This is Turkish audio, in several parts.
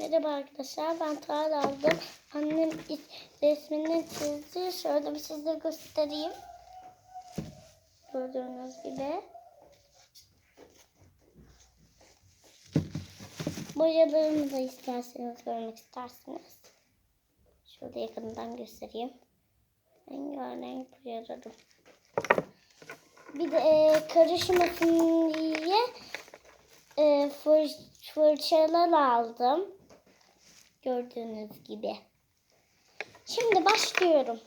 Merhaba arkadaşlar ben Tahir aldım. Annem iç- resmini çizdi. Şöyle bir size göstereyim. Gördüğünüz gibi. Boyalarımı da isterseniz görmek isterseniz. Şöyle yakından göstereyim. Rengarenk boyalarım. Bir de e, karışmasın diye e, fır, fırçalar aldım. Gördüğünüz gibi. Şimdi başlıyorum.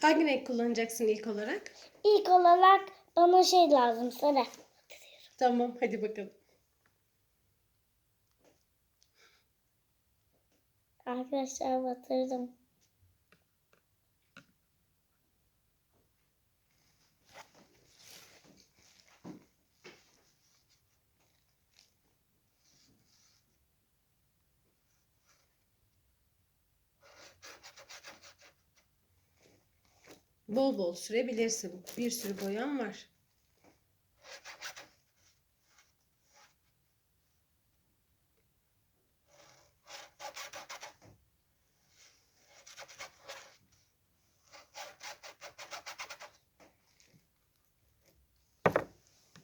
Hangi renk kullanacaksın ilk olarak? İlk olarak bana şey lazım sarı. Tamam hadi bakalım. Arkadaşlar batırdım. Bol bol sürebilirsin. Bir sürü boyan var.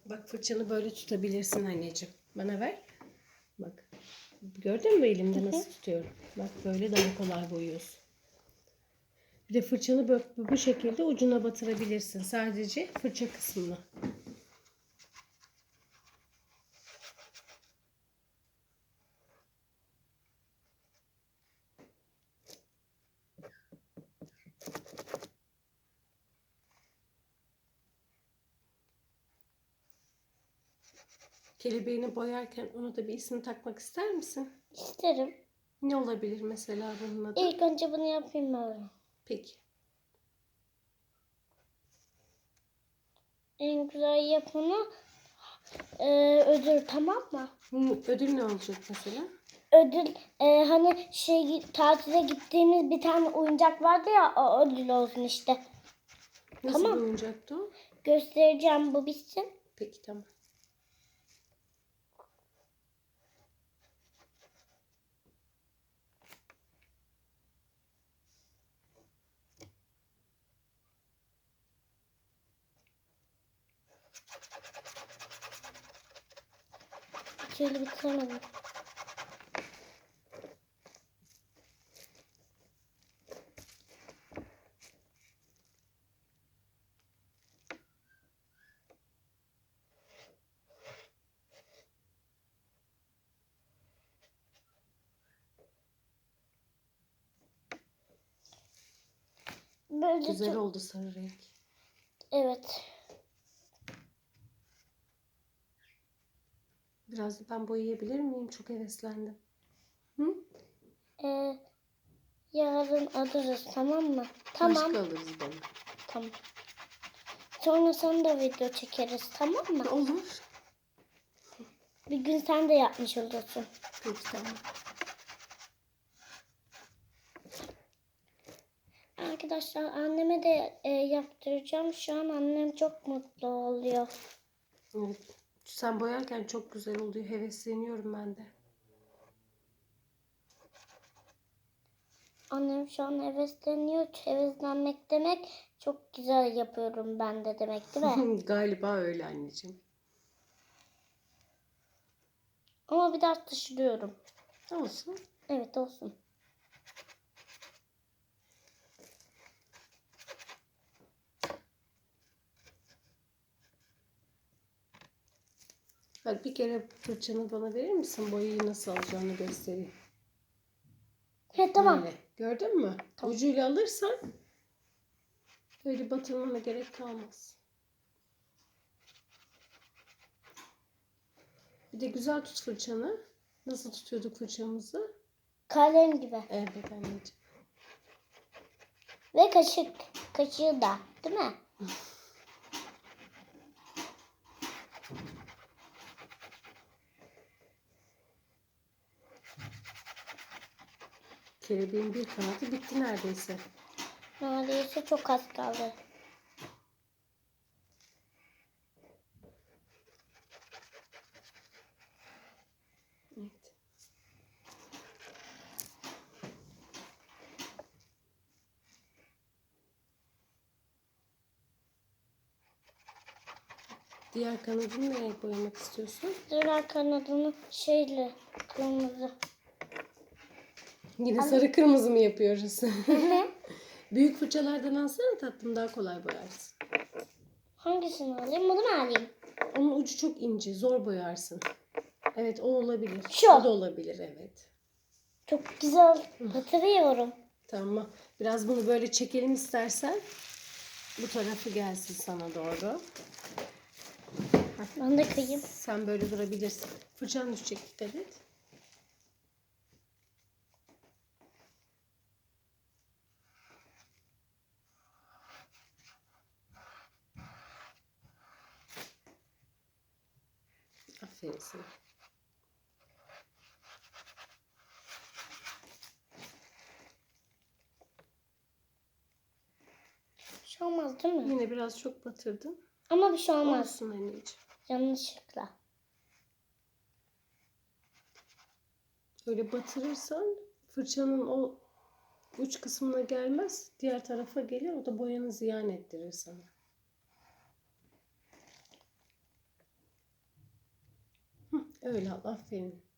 Bak fırçanı böyle tutabilirsin anneciğim. Bana ver. Bak. Gördün mü elimde nasıl tutuyorum? Bak böyle daha kolay boyuyorsun. Bir de fırçanı bu, bu şekilde ucuna batırabilirsin. Sadece fırça kısmına. Kelebeğini boyarken ona da bir isim takmak ister misin? İsterim. Ne olabilir mesela bunun adı? İlk önce bunu yapayım öyle. Peki. En güzel yapanı e, ödül tamam mı? Hı, Ödül ne olacak mesela? Ödül e, hani şey tatile gittiğimiz bir tane oyuncak vardı ya o ödül olsun işte. Nasıl Tamam. bir oyuncaktı o? Göstereceğim bu bitsin. Peki tamam. Şöyle bitiremedim. Böyle Güzel çok- oldu sarı renk. Evet. Da ben boyayabilir miyim? Çok heveslendim. Hı? Ee, yarın alırız tamam mı? Tamam. Başka alırız bunu. Tamam. Sonra sen de video çekeriz tamam mı? Olur. Bir gün sen de yapmış olursun. Peki tamam. Arkadaşlar anneme de e, yaptıracağım. Şu an annem çok mutlu oluyor. Evet. Sen boyarken çok güzel oluyor. Hevesleniyorum ben de. Annem şu an hevesleniyor. Heveslenmek demek çok güzel yapıyorum ben de demek değil mi? Galiba öyle anneciğim. Ama biraz dışlıyorum. Olsun. Evet olsun. Hadi bir kere fırçanı bana verir misin? Boyayı nasıl alacağını göstereyim. He tamam. Böyle. Gördün mü? Ucuyla alırsan böyle batırmana gerek kalmaz. Bir de güzel tut fırçanı. Nasıl tutuyorduk fırçamızı? Kalem gibi. Evet anneciğim. Ve kaşık. Kaşığı da değil mi? Kelebeğin bir kanadı bitti neredeyse. Neredeyse çok az kaldı. Diğer kanadını nereye boyamak istiyorsun? Diğer kanadını şeyle kırmızı. Yine sarı kırmızı mı yapıyoruz? Büyük fırçalardan alsana tatlım daha kolay boyarsın. Hangisini alayım? Bunu mu alayım? Onun ucu çok ince, zor boyarsın. Evet o olabilir. Şu. O da olabilir evet. Çok güzel hatırlıyorum. Tamam. Biraz bunu böyle çekelim istersen. Bu tarafı gelsin sana doğru. Ben de kıyayım. Sen böyle durabilirsin. Fırçan düşecek dikkat et. Aferin sana. Bir şey olmaz değil mi? Yine biraz çok batırdın. Ama bir şey olmaz. Olsun anneciğim. Yanlışlıkla. Öyle batırırsan fırçanın o uç kısmına gelmez. Diğer tarafa gelir. O da boyanı ziyan ettirir sana. Öyle al. Aferin.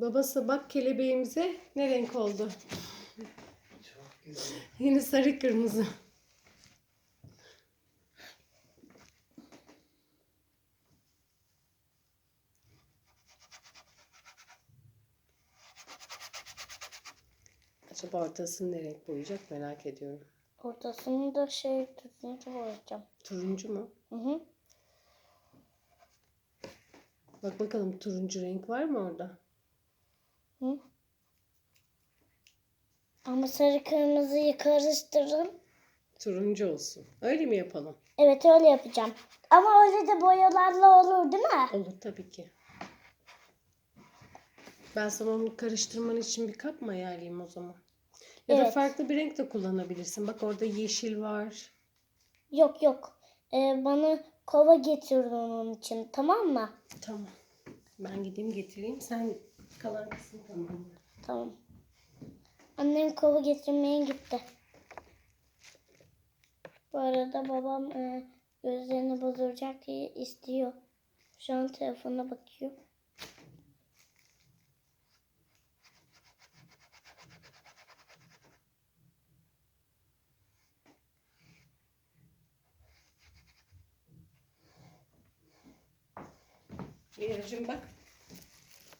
Babası bak kelebeğimize ne renk oldu? Çok güzel. Yine sarı kırmızı. Acaba ortasını ne renk boyayacak merak ediyorum. Ortasını da şey turuncu boyayacağım. Turuncu mu? Hı hı. Bak bakalım turuncu renk var mı orada? Hı. Ama sarı kırmızıyı karıştırın. Turuncu olsun. Öyle mi yapalım? Evet öyle yapacağım. Ama öyle de boyalarla olur değil mi? Olur tabii ki. Ben sana onu karıştırman için bir kap mı ayarlayayım o zaman? Ya da Evet. farklı bir renk de kullanabilirsin. Bak orada yeşil var. Yok yok. Ee, bana kova getirin onun için tamam mı? Tamam. Ben gideyim getireyim. Sen kalan kısmı tamam. Tamam. Annem kova getirmeye gitti. Bu arada babam e, gözlerini bozduracak diye istiyor. Şu an telefona bakıyor. Leyla'cığım bak.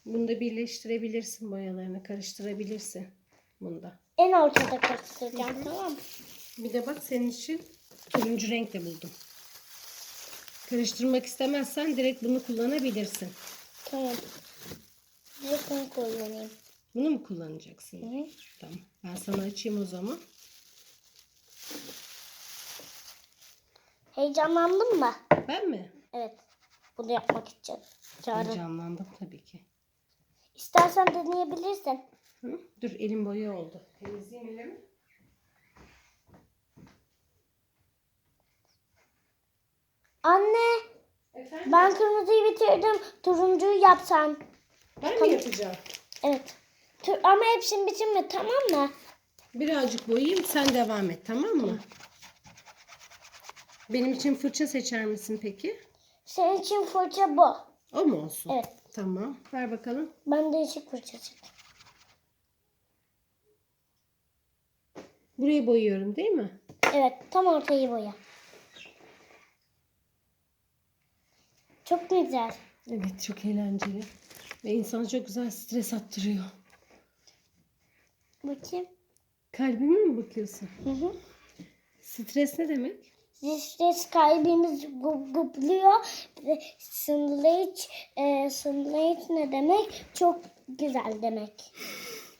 Bunu da birleştirebilirsin boyalarını. Karıştırabilirsin. Bunda. En ortada karıştıracağım tamam mı? Bir de bak senin için turuncu renk de buldum. Karıştırmak istemezsen direkt bunu kullanabilirsin. Tamam. Direkt bunu kullanayım. Bunu mu kullanacaksın? Hı hı. Tamam. Ben sana açayım o zaman. Heyecanlandın mı? Ben mi? Evet. Bunu yapmak için. Çağrı. Heyecanlandım tabii ki. İstersen deneyebilirsin. Hı? Dur elim boya oldu. Temizleyeyim elimi. Anne Efendim? ben kırmızıyı bitirdim. Turuncuyu yapsan. Ben mi yapacağım? Evet. Tur- ama hepsini bitirme tamam mı? Birazcık boyayayım sen devam et tamam mı? Benim için fırça seçer misin peki? Senin için fırça bu. O mu olsun? Evet. Tamam. Ver bakalım. Ben değişik fırça seçtim. Burayı boyuyorum değil mi? Evet tam ortayı boya. Çok güzel. Evet çok eğlenceli. Ve insana çok güzel stres attırıyor. Bakayım. Kalbime mi bakıyorsun? Hı hı. Stres ne demek? Stres kalbimiz gup gupluyor. Sınırlayıç, e, sınırlayıç ne demek? Çok güzel demek.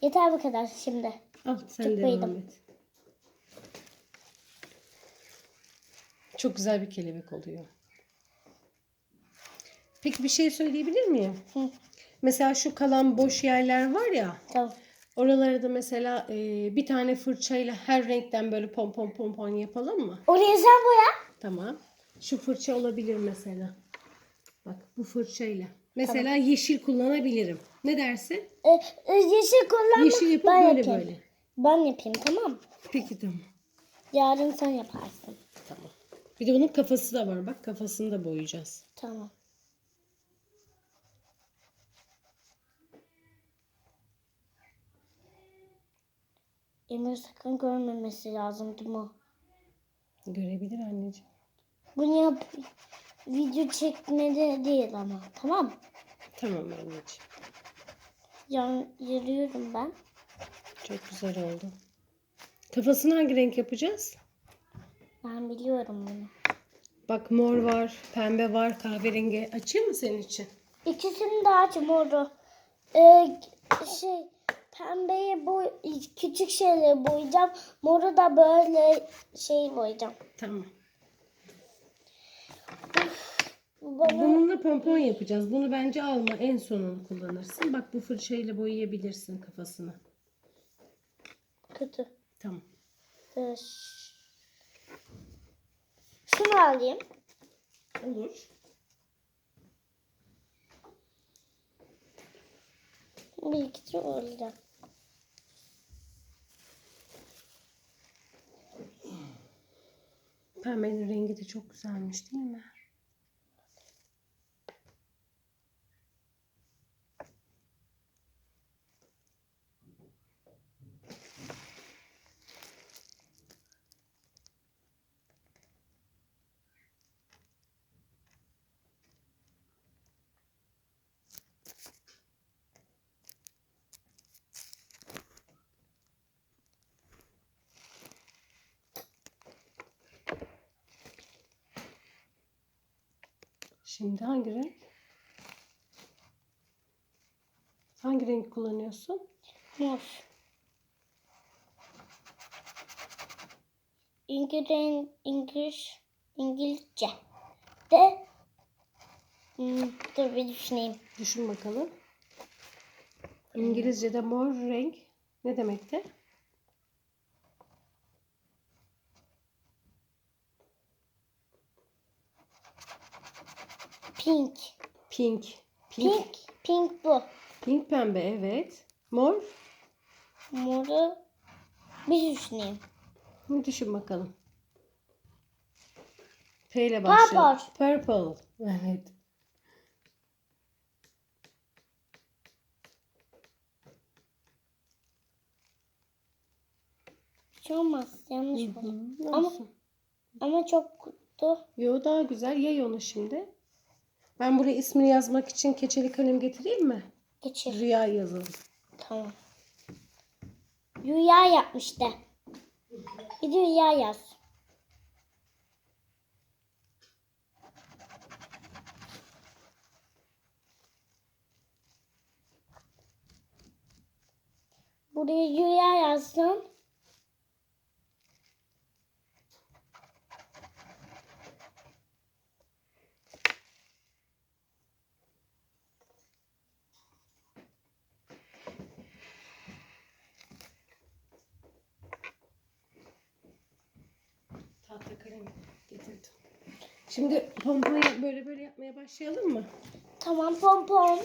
Yeter bu kadar şimdi. Al sen Çok devam et. Çok güzel bir kelebek oluyor. Peki bir şey söyleyebilir miyim? Hı. Mesela şu kalan boş yerler var ya. Tamam. Oralara da mesela e, bir tane fırçayla her renkten böyle pompon pompon yapalım mı? Oraya sen boya. Tamam. Şu fırça olabilir mesela. Bak bu fırçayla. Mesela yeşil kullanabilirim. Ne dersin? E, e, yeşil kullanma. Yeşil yapıp ben böyle yapayım. böyle. Ben yapayım tamam? Peki tamam. Yarın sen yaparsın. Bir de bunun kafası da var. Bak kafasını da boyayacağız. Tamam. Emir sakın görmemesi lazım değil mi? Görebilir anneciğim. Bunu yap video çekmede değil ama tamam? Tamam anneciğim. Yan, yürüyorum ben. Çok güzel oldu. Kafasını hangi renk yapacağız? Ben biliyorum bunu. Bak mor var, pembe var, kahverengi. Açayım mı senin için? İkisini de aç moru. Ee, şey pembeyi boy küçük şeyleri boyayacağım. Moru da böyle şey boyayacağım. Tamam. Bana Bununla pompon yapacağız. Bunu bence alma. En sonunu kullanırsın. Bak bu fırçayla boyayabilirsin kafasını. kötü. Tamam. Ee, ş- Şunu alayım. Olur. Bir iki olacak. Pembenin rengi de çok güzelmiş değil mi? Şimdi hangi renk? Hangi renk kullanıyorsun? Mor. İngiliz, İngiliz, İngilizce. De hmm, dur bir düşüneyim. Düşün bakalım. İngilizce'de mor renk ne demekti? Pink. Pink. Pink. Pink. Pink bu. Pink pembe evet. Mor. Moru bir düşüneyim. Bir düşün bakalım. P ile başlıyor. Purple. Evet. Hiç şey olmaz. Yanlış oldu. Ama-. Ama çok kutu. Yo daha güzel. Yay onu şimdi. Ben buraya ismini yazmak için keçeli kalem getireyim mi? Geçir. Rüya yazalım. Tamam. Rüya yapmış de. Bir rüya yaz. Buraya rüya yazsın. Tahta kalem getirdim. Şimdi pomponu böyle böyle yapmaya başlayalım mı? Tamam pompon.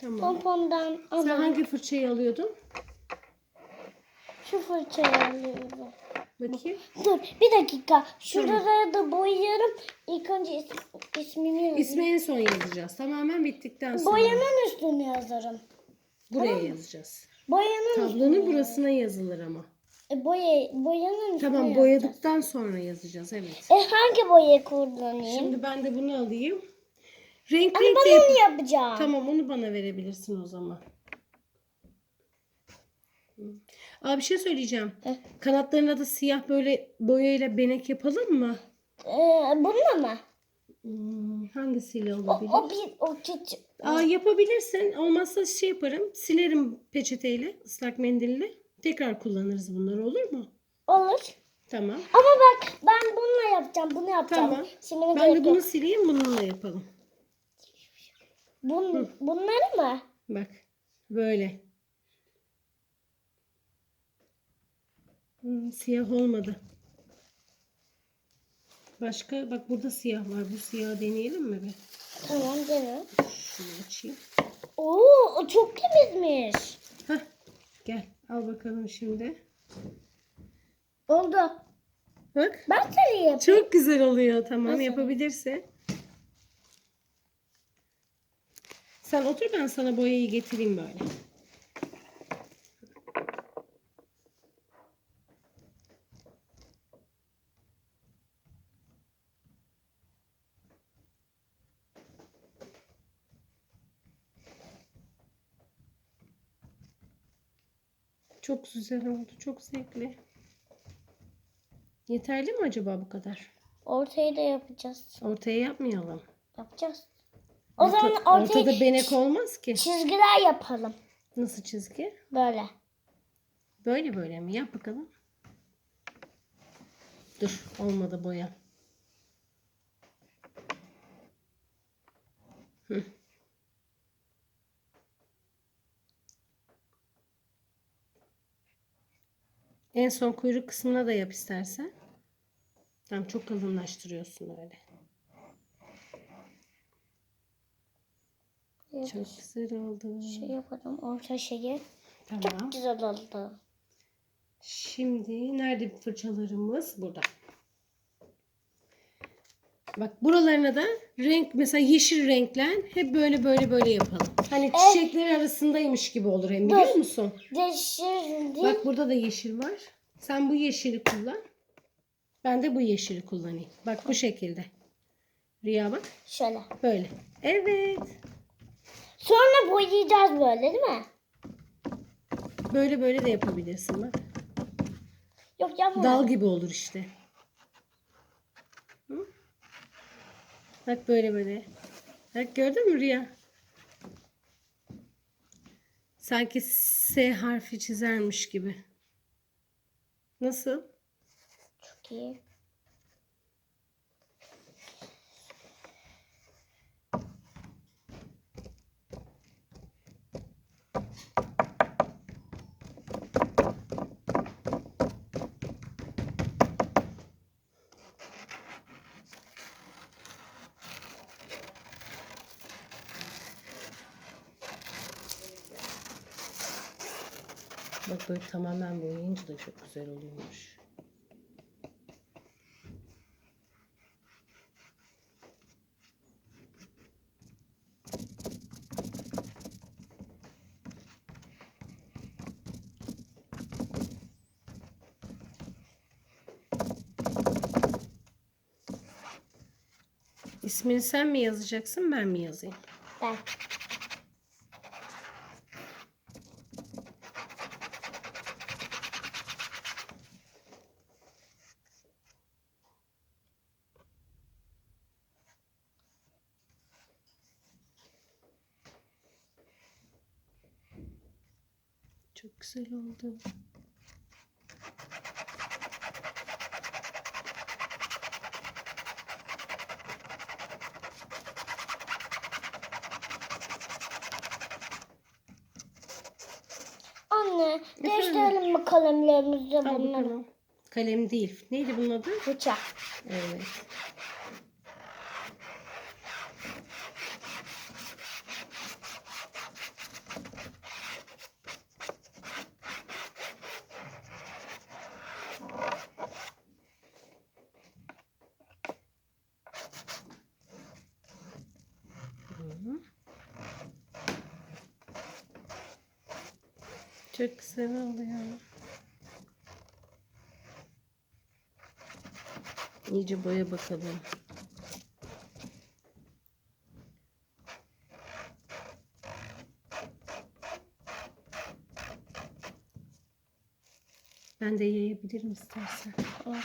Tamam. Pompondan Sen alalım. hangi fırçayı alıyordun? Şu fırçayı alıyorum. Bakayım. Dur bir dakika. Şuraları da boyuyorum. İlk önce is, ismini yazayım. İsmi en son yazacağız. Tamamen bittikten sonra. Boyanın üstüne yazarım. Buraya yazacağız. Boyanın Tablonun burasına yazılır ama. E, boya, boyanın Tamam boyadıktan sonra yazacağız evet. E hangi boyayı kullanayım? Şimdi ben de bunu alayım. Renk Ama renk de ben yap- onu yapacağım. Tamam onu bana verebilirsin o zaman. Aa bir şey söyleyeceğim. Heh. Kanatlarına da siyah böyle boyayla benek yapalım mı? E, bununla mı? Hmm, hangisiyle O, olabilir? o bir o küçük. Aa yapabilirsin. Olmazsa şey yaparım. Silerim peçeteyle, ıslak mendille. Tekrar kullanırız bunları olur mu? Olur. Tamam. Ama bak ben bununla yapacağım. Bunu yapacağım. Tamam. Şimdi Ben de bunu sileyim bununla yapalım. Bun, bunları mı? Bak. Böyle. Hmm, siyah olmadı. Başka bak burada siyah var. Bu siyah deneyelim mi bir? Tamam dene. Şunu açayım. Oo o çok temizmiş. Hah, gel al bakalım şimdi. Oldu. Bak. Ben seni yapayım. Çok güzel oluyor. Tamam Nasıl? yapabilirsin. Sen otur ben sana boyayı getireyim böyle. Çok güzel oldu. Çok zevkli. Yeterli mi acaba bu kadar? Ortayı da yapacağız. Ortaya yapmayalım. Yapacağız. O Orta- zaman ortaya ortada benek olmaz ki. çizgiler yapalım. Nasıl çizgi? Böyle. Böyle böyle mi? Yap bakalım. Dur olmadı boya. Hı. En son kuyruk kısmına da yap istersen. Tamam çok kalınlaştırıyorsun öyle. Çok güzel oldu. Şey yapalım orta şeyi. Tamam. Güzel oldu. Şimdi nerede fırçalarımız? Burada. Bak buralarına da renk mesela yeşil renklen hep böyle böyle böyle yapalım. Hani çiçekler arasındaymış gibi olur hem biliyor Dur. musun? Yeşil Bak burada da yeşil var. Sen bu yeşili kullan. Ben de bu yeşili kullanayım. Bak bu şekilde. Rüya bak. şöyle. Böyle. Evet. Sonra boyayacağız böyle değil mi? Böyle böyle de yapabilirsin bak. Yok yapma. Dal gibi olur işte. Bak böyle böyle. Bak gördün mü Rüya? Sanki S harfi çizermiş gibi. Nasıl? Çok iyi. Bak böyle tamamen boyayınca da çok güzel oluyormuş. İsmini sen mi yazacaksın ben mi yazayım? Ben. Çok güzel oldu. Anne değiştirelim mi kalemlerimizi Al bunları? bakalım. Kalem değil. Neydi bunun adı? Bıçak. Evet. Hı. Çok güzel oluyor. İyice boya bakalım. Ben de yayabilirim istersen. Tamam.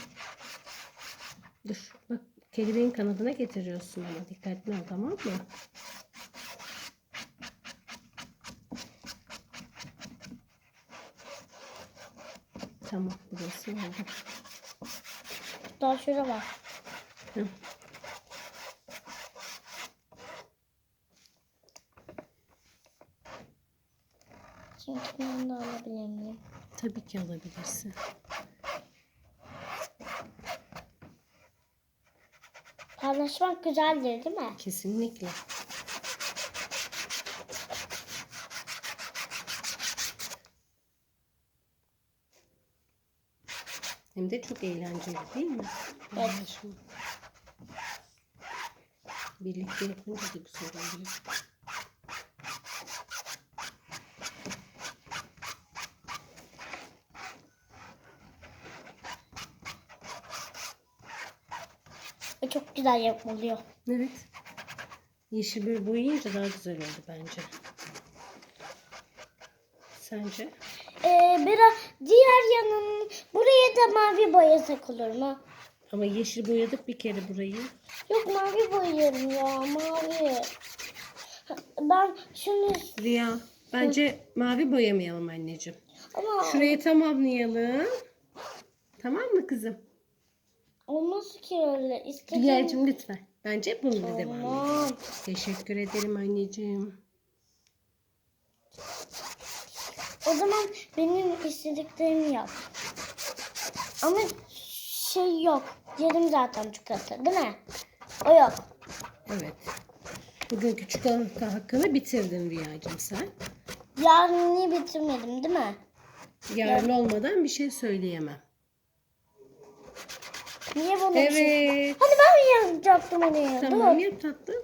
Dur bak kelebeğin kanadına getiriyorsun ama dikkatli ol tamam mı? Tamam burası oldu. Daha şöyle var. Hı. Çünkü ben de alabilir miyim? Tabii ki alabilirsin. Paylaşmak güzeldir değil mi? Kesinlikle. Hem de çok eğlenceli değil mi? Paylaşım. Birlikte yapınca da güzel oluyor. Ve çok güzel yapılıyor. Evet. Yeşil bir boyayınca daha güzel oldu bence. Sence? Ee, biraz diğer yanın buraya da mavi boyasak olur mu? Ama yeşil boyadık bir kere burayı. Yok mavi boyarım ya mavi. Ben şunu Rüya, bence mavi boyamayalım anneciğim. ama Şurayı tamamlayalım. Tamam mı kızım? olmaz ki öyle. İstediğim... Rüyacığım lütfen. Bence bununla devam edelim. Tamam. Teşekkür ederim anneciğim. O zaman benim istediklerimi yap. Ama şey yok. Yerim zaten çikolata değil mi? O yok. Evet. Bugün küçük hafta hakkını bitirdin Rüyacığım sen. Yarın niye bitirmedim değil mi? Yarın olmadan bir şey söyleyemem. Niye bunu şey... Evet. Hadi ben mi yapacaktım onu? Tamam Dur. yap tatlım.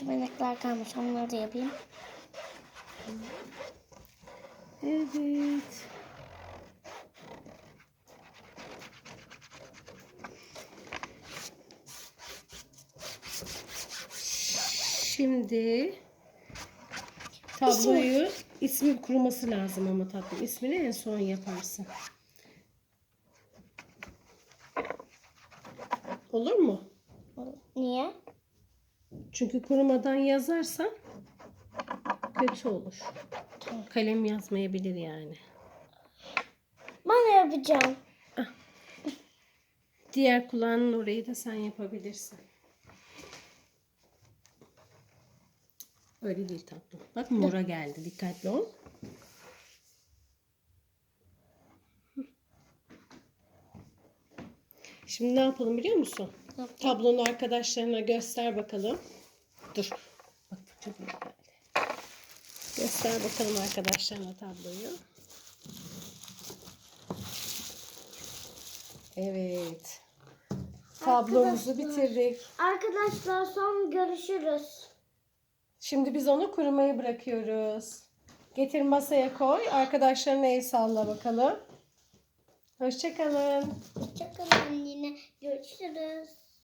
Şu benekler kalmış onları da yapayım. Evet. Şimdi tabloyu ismi kuruması lazım ama tatlım. İsmini en son yaparsın. Olur mu? Niye? Çünkü kurumadan yazarsan kötü olur. Kalem yazmayabilir yani. Ben yapacağım. Diğer kulağının orayı da sen yapabilirsin. Öyle değil tatlım. Bak mora geldi. Dikkatli ol. Şimdi ne yapalım biliyor musun? Tablonu arkadaşlarına göster bakalım. Dur. Bak çok iyi geldi. Göster bakalım arkadaşlarına tabloyu. Evet. Tablomuzu bitirdik. Arkadaşlar son görüşürüz. Şimdi biz onu kurumaya bırakıyoruz. Getir masaya koy. Arkadaşlarına el salla bakalım. Hoşçakalın. Hoşçakalın yine görüşürüz.